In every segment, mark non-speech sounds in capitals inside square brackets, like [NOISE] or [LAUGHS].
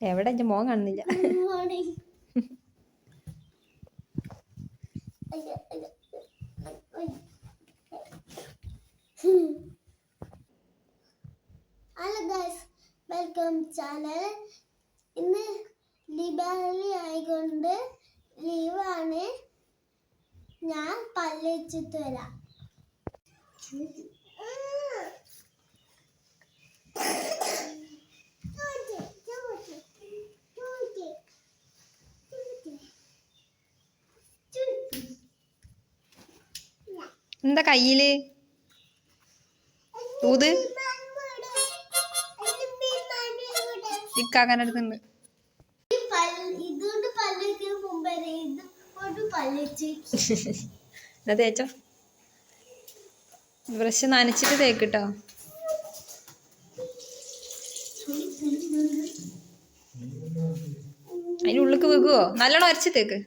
എവിടെ എന്റെ മോൻ കാണുന്നില്ല. ഹലോ ഗൈസ് വെൽക്കം ചാനൽ ഇന്ന് ദീപാവലി ആയതുകൊണ്ട് ലീവാണ്. ഞാൻ പല്ലിച്ചിട്ട് വരാം. എന്താ കയ്യിൽ? തൂത് ഇക്കാക്കാൻ എടുത്തുണ്ട് എന്നാ തേച്ചോ. ബ്രഷ് നനച്ചിട്ട് തേക്കിട്ടോ അതിനുള്ളിക്ക് വെക്കുവോ നല്ലോണം അരച്ച് തേക്ക്.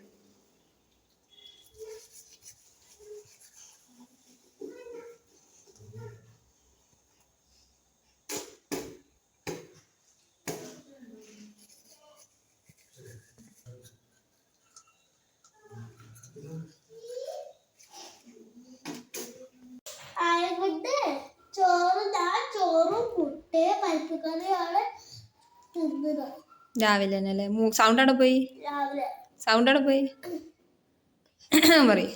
തിന്നത് രാവിലെ തന്നെ അല്ലേ സൗണ്ട് അവിടെ പോയി? രാവിലെ. സൗണ്ട് അവിടെ പോയി? [COUGHS] പറയ.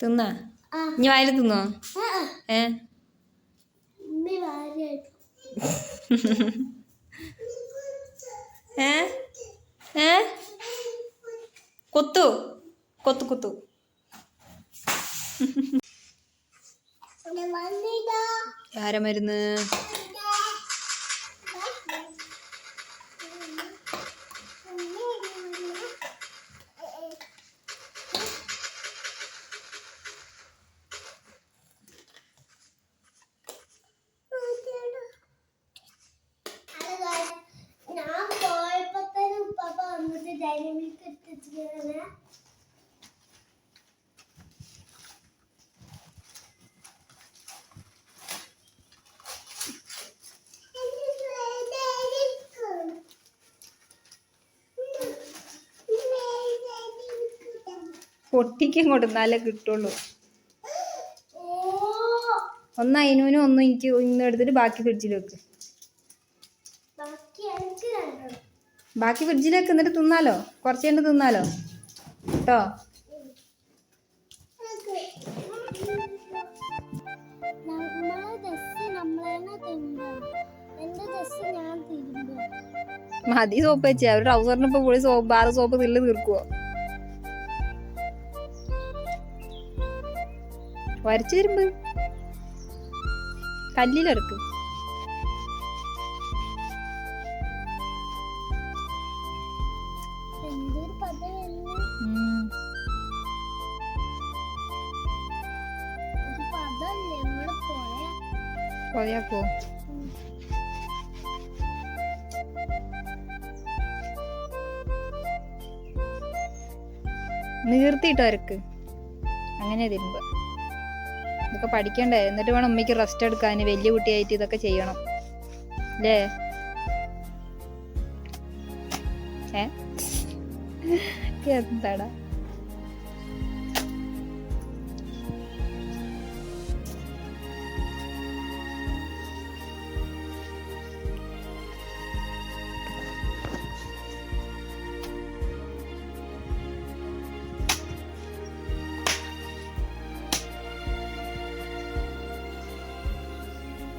തിന്നാ? ഇനി വായിൽ തിന്നോ. ഏ? ഏ? ഏ? കൊത്തു. കൊത്തു കൊത്തു. വന്നിതാ. ആരാ പൊട്ടിക്കും കൊടുത്താലേ കിട്ടുള്ളൂ. ഒന്ന് അതിനൂനും ഒന്നും എനിക്ക് ഇന്ന് എടുത്തിട്ട് ബാക്കി ഫ്രിഡ്ജിൽ വെക്ക്. ബാക്കി ഫ്രിഡ്ജിൽ വെക്ക്. എന്നിട്ട് തിന്നാലോ? കുറച്ച് കണ്ട് തിന്നാലോ? കേട്ടോ? മതി സോപ്പ് വെച്ചേ. അവർ ട്രൗസറിന് ഇപ്പൊ പുള്ളി സോപ്പ് ബാറ് സോപ്പ് തില്ല് തീർക്കുവോ? വരച്ചു തരുമ്പ്? കല്ലിലൊരക്ക്. പോയ. നീർത്തിട്ടോ അരക്ക് അങ്ങനെ തിരുമ്പ. ഇതൊക്കെ പഠിക്കണ്ടേ? എന്നിട്ട് വേണം ഉമ്മയ്ക്ക് റെസ്റ്റ് എടുക്കാൻ വലിയ കുട്ടിയായിട്ട് ഇതൊക്കെ ചെയ്യണം. അല്ലേ? ഏ? [LAUGHS] എന്താടാ?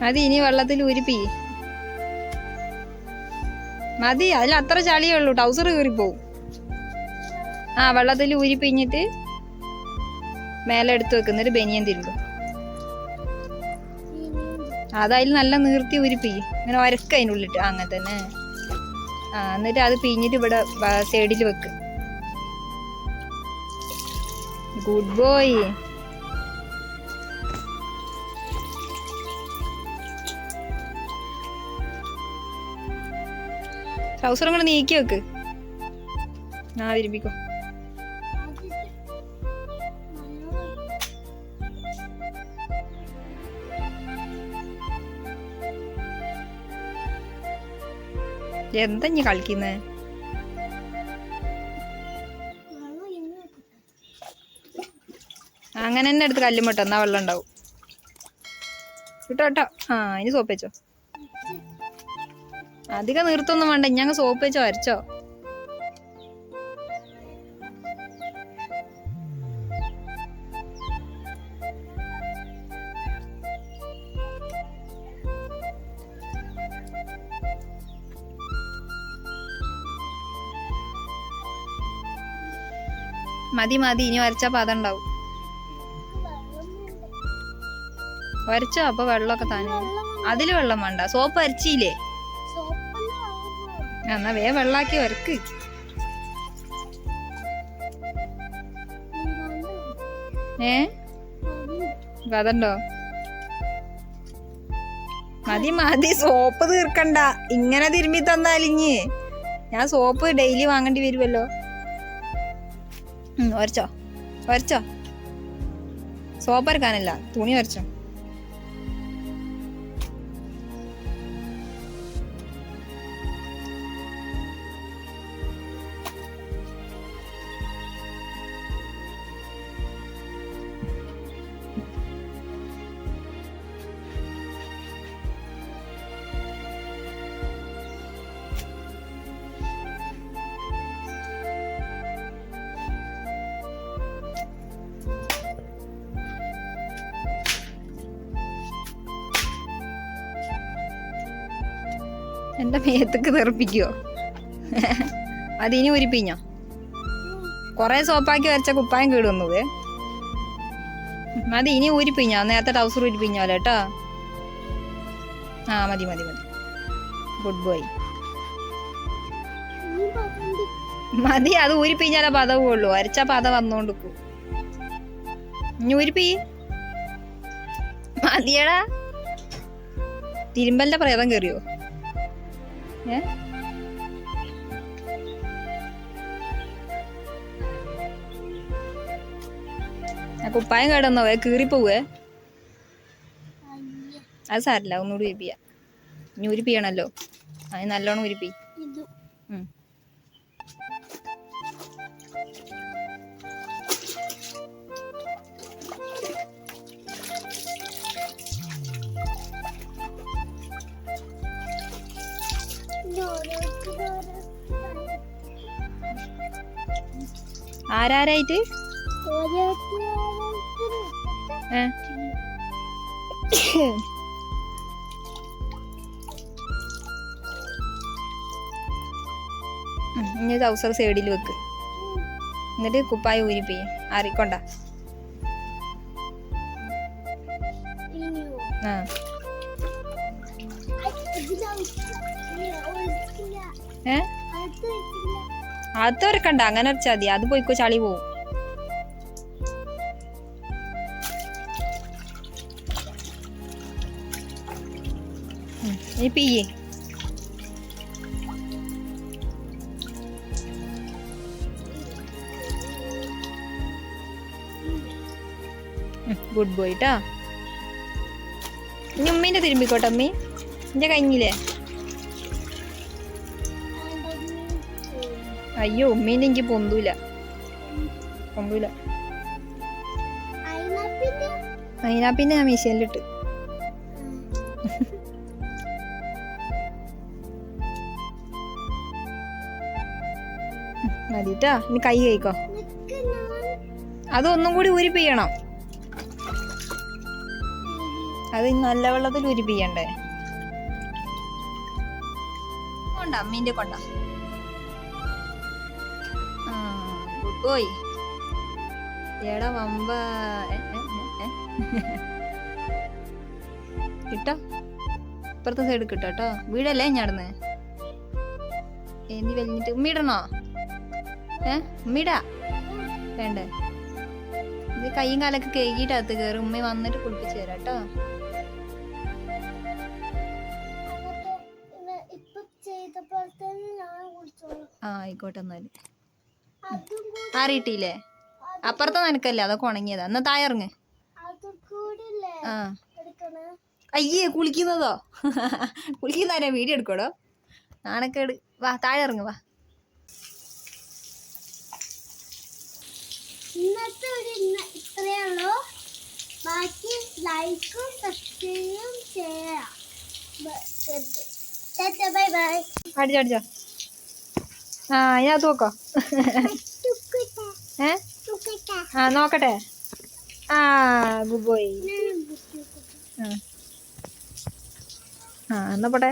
മതി ഇനി വെള്ളത്തിൽ ഉരുപ്പി മതി അതിൽ അത്ര ചളിയേ ഉള്ളൂ ടൗസർ കീറിപ്പോവും. ആ വെള്ളത്തിൽ ഊരിപ്പിഞ്ഞിട്ട് മേലെ എടുത്ത് വെക്കുന്നൊരു ബനിയൻ തിരുമ്പും അതതിൽ നല്ല നീർത്തി ഉരുപ്പി ഇങ്ങനെ ഒരക്ക അതിനുള്ളിട്ട് അങ്ങനെ തന്നെ. ആ എന്നിട്ട് അത് പിഞ്ഞിട്ട് ഇവിടെ സൈഡിൽ വെക്ക്. Good boy. ട്രൗസറും കൂടെ നീക്കി വെക്ക്. ആ തിരിപ്പിക്കോ എന്താ ഇനി കളിക്കുന്നത് അങ്ങനെ തന്നെ എടുത്ത് കല്ലും വെട്ടോ എന്നാ വെള്ളം ഉണ്ടാവും. കേട്ടോ കേട്ടോ ആ ഇനി സോപ്പിച്ചോ അധികം നീർത്തൊന്നും വേണ്ട. അങ്ങ് സോപ്പ് വെച്ചോ അരച്ചോ മതി മതി. ഇനി വരച്ചാ പാത ഉണ്ടാവും വരച്ചോ? അപ്പൊ വെള്ളമൊക്കെ താനെ. അതിൽ വെള്ളം വേണ്ട. സോപ്പ് ആ, എന്നാ വേ വെള്ളാക്കി വരക്ക് ഏ? അതണ്ടോ? മതി മതി. സോപ്പ് തീർക്കണ്ട. ഇങ്ങനെ തിരുമ്പി തന്നാലിഞ്ഞ് ഞാൻ സോപ്പ് ഡെയിലി വാങ്ങേണ്ടി വരുമല്ലോ ഒരച്ചോ. വരച്ചോ സോപ്പ് ഇറക്കാനല്ല തുണി വരച്ചോ എന്റെ മേത്തക്ക് തെറിപ്പിക്കോ അതിനി ഉരിപ്പിഞ്ഞോ കൊറേ സോപ്പാക്കി വരച്ച കുപ്പായം കീടുന്നത് അത് ഇനി ഊരിപ്പിഞ്ഞോ നേരത്തെ ടൗസർ ഊരിപ്പിഞ്ഞോലെ കേട്ടോ ആ മതി മതി മതി. ഗുഡ് ബോയ് മതി അത് ഊരിപ്പിഞ്ഞാലേ പദവുള്ളൂ അരച്ച പത വന്നോണ്ടിക്കൂ ഇനി മതിയടാ. തിരുമ്പലിന്റെ പ്രേതം കയറിയോ ഏ? കുപ്പായം കേടന്നോ? കീറിപ്പോവേ. അത് സാരില്ല ഒന്നുകൂടി ഉരിപ്പിയ. ഇനി ഉരിപ്പിയണല്ലോ. അത് നല്ലോണം ഉരിപ്പി. ആരാരായിട്ട്? ഇനി ടൗസർ സൈഡിൽ വെക്ക്. എന്നിട്ട് കുപ്പായ ഊരിപ്പി ആറിക്കൊണ്ട. ആ. ഏ? അത് വരക്കണ്ട അങ്ങനെ വരച്ചാ മതി അത് പോയിക്കോ ചളി പോവും. ഉം, ഇനി ഗുഡ് ബോയ് കേട്ടോ ഇനി ഉമ്മീന്റെ തിരുമ്പിക്കോട്ടെ അമ്മി എന്റെ കഴിഞ്ഞില്ലേ? അയ്യോ ഉമ്മേനെ എനിക്ക് പൊന്തൂല. പൊന്തൂല. അതിനാ പിന്നെ ഞാൻ മെഷീനിലിട്ട്. മതിട്ടാ ഇനി കൈ കഴിക്കോ അതൊന്നും കൂടി ഉരുപ്പിക്കണം അത് നല്ല വെള്ളത്തിൽ ഉരുപ്പിക്കണ്ടേ കൊണ്ട അമ്മീന്റെ കൊണ്ട. ബോയ് എടാ വമ്പ. കിട്ടോ ഇപ്പുറത്തെ സൈഡ് കിട്ടോ കേട്ടോ വീടല്ലേ ഞാടുന്ന് എന്തി വലിഞ്ഞിട്ട് ഉമ്മിടണോ ഏ ഉമ്മിടാ വേണ്ടേ. ഇത് കൈയും കാലൊക്കെ കേകിയിട്ട് അകത്ത് കയറി ഉമ്മ വന്നിട്ട് കുളിപ്പിച്ച് തരാം കേട്ടോ ആ ആയിക്കോട്ടെ എന്നാൽ. ആറിയിട്ടില്ലേ? അപ്പുറത്തെ നനക്കല്ലേ? അതൊക്കെ ഉണങ്ങിയതാ. എന്നാ തായറങ്ങ് ആ. അയ്യേ കുളിക്കുന്നതോ? [LAUGHS] കുളിക്കുന്നതാരാ വീഡിയോ എടുക്കടോ? നാണക്കേട്. വാ താഴെ ഇറങ്ങ് വാ. ഇന്നത്തെ ഒരു ഇത്രയേ ഉള്ളൂ. ബാക്കി ലൈക്കും സബ്സ്ക്രൈബും ചെയ്യാം ബൈ ബൈ. അടിച്ചോ അടിച്ചോ. ആ ഇതിനകത്ത് നോക്കോ. ഏ? ആ നോക്കട്ടെ. ആ ഗുഡ് ബോയ് ആ എന്നാ പോട്ടെ.